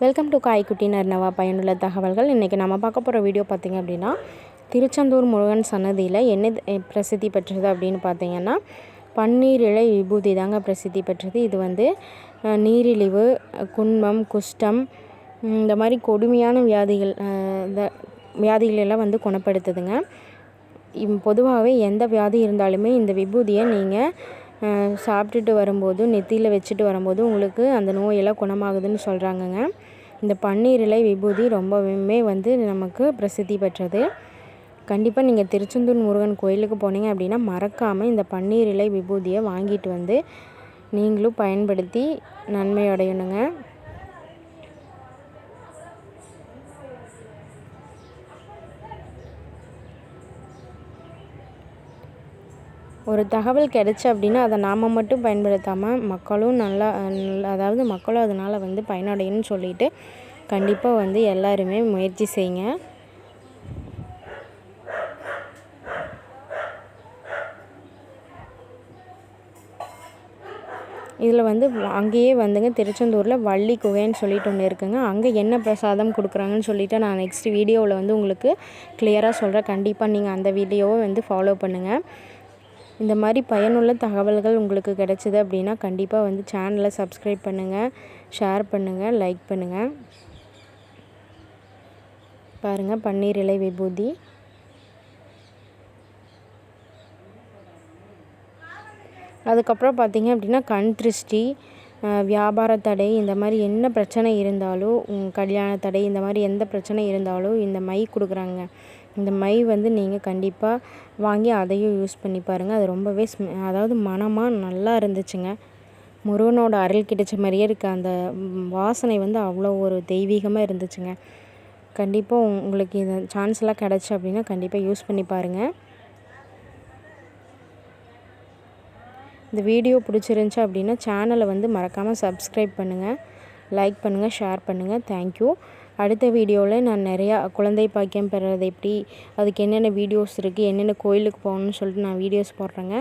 Welcome to காய்க்குட்டி நர்னவா பயனுள்ள தகவல்கள். இன்றைக்கி நம்ம பார்க்க போகிற வீடியோ பார்த்திங்க அப்படின்னா திருச்செந்தூர் முருகன் சன்னதியில் என்ன பிரசித்தி பெற்றது அப்படின்னு பார்த்தீங்கன்னா பன்னீர் இழை விபூதி தாங்க பிரசித்தி பெற்றது. இது வந்து நீரிழிவு குன்மம் குஷ்டம் இந்த மாதிரி கொடுமையான வியாதிகள் இந்த வியாதிகளெல்லாம் வந்து குணப்படுத்துதுங்க. பொதுவாகவே எந்த வியாதி இருந்தாலுமே இந்த விபூதியை நீங்கள் சாப்பிட்டுட்டு வரும்போது நெத்தியில் வச்சுட்டு வரும்போது உங்களுக்கு அந்த நோயெல்லாம் குணமாகுதுன்னு சொல்கிறாங்கங்க இந்த பன்னீர் இலை விபூதி ரொம்பவுமே வந்து நமக்கு பிரசித்தி பெற்றது. கண்டிப்பாக நீங்கள் திருச்செந்தூர் முருகன் கோயிலுக்கு போனீங்க அப்படின்னா மறக்காமல் இந்த பன்னீர் இலை விபூதியை வாங்கிட்டு வந்து நீங்களும் பயன்படுத்தி நன்மை ஒரு தகவல் கிடைச்சு அப்படின்னா அதை நாம் மட்டும் பயன்படுத்தாமல் மக்களும் நல்லா அதாவது மக்களும் அதனால் வந்து பயனடையணும்னு சொல்லிட்டு கண்டிப்பாக வந்து எல்லாருமே முயற்சி செய்யுங்க. இதில் வந்து அங்கேயே வந்துங்க திருச்செந்தூரில் வள்ளி குகைன்னு சொல்லிட்டு ஒன்று இருக்குங்க. அங்கே என்ன பிரசாதம் கொடுக்குறாங்கன்னு சொல்லிவிட்டு நான் நெக்ஸ்ட் வீடியோவில் வந்து உங்களுக்கு கிளியராக சொல்கிறேன் கண்டிப்பாக நீங்கள் அந்த வீடியோவை வந்து ஃபாலோ பண்ணுங்கள் இந்த மாதிரி பயனுள்ள தகவல்கள் உங்களுக்கு கிடைச்சிது அப்படின்னா கண்டிப்பாக வந்து சேனலை சப்ஸ்கிரைப் பண்ணுங்கள் ஷேர் பண்ணுங்கள் லைக் பண்ணுங்கள் பாருங்கள் பன்னீர் இலை விபூதி. அதுக்கப்புறம் பார்த்தீங்க அப்படின்னா கண் திருஷ்டி வியாபார தடை இந்த மாதிரி என்ன பிரச்சனை இருந்தாலும் உம், கல்யாண தடை இந்த மாதிரி எந்த பிரச்சனை இருந்தாலும் இந்த மை கொடுக்குறாங்க. இந்த மை வந்து நீங்கள் கண்டிப்பாக வாங்கி அதையும் யூஸ் பண்ணி பாருங்கள் அது ரொம்பவே ஸ்மெ அதாவது மனமாக நல்லா இருந்துச்சுங்க. முருகனோட அருள் கிடைச்ச மாதிரியே இருக்க அந்த வாசனை வந்து அவ்வளோ ஒரு தெய்வீகமாக இருந்துச்சுங்க. கண்டிப்பாக உங்களுக்கு இந்த சான்ஸ்லாம் கிடச்சி அப்படின்னா கண்டிப்பாக யூஸ் பண்ணி பாருங்கள் இந்த வீடியோ பிடிச்சிருந்துச்சி அப்படின்னா சேனலை வந்து மறக்காமல் சப்ஸ்கிரைப் பண்ணுங்கள் லைக் பண்ணுங்கள் ஷேர் பண்ணுங்கள் தேங்க்யூ அடுத்த வீடியோவில் நான் நிறையா குழந்தை பாக்கியம் பெறுறது எப்படி அதுக்கு என்னென்ன வீடியோஸ் இருக்குது என்னென்ன கோயிலுக்கு போகணும்னு சொல்லிட்டு நான் வீடியோஸ் போடுறேங்க.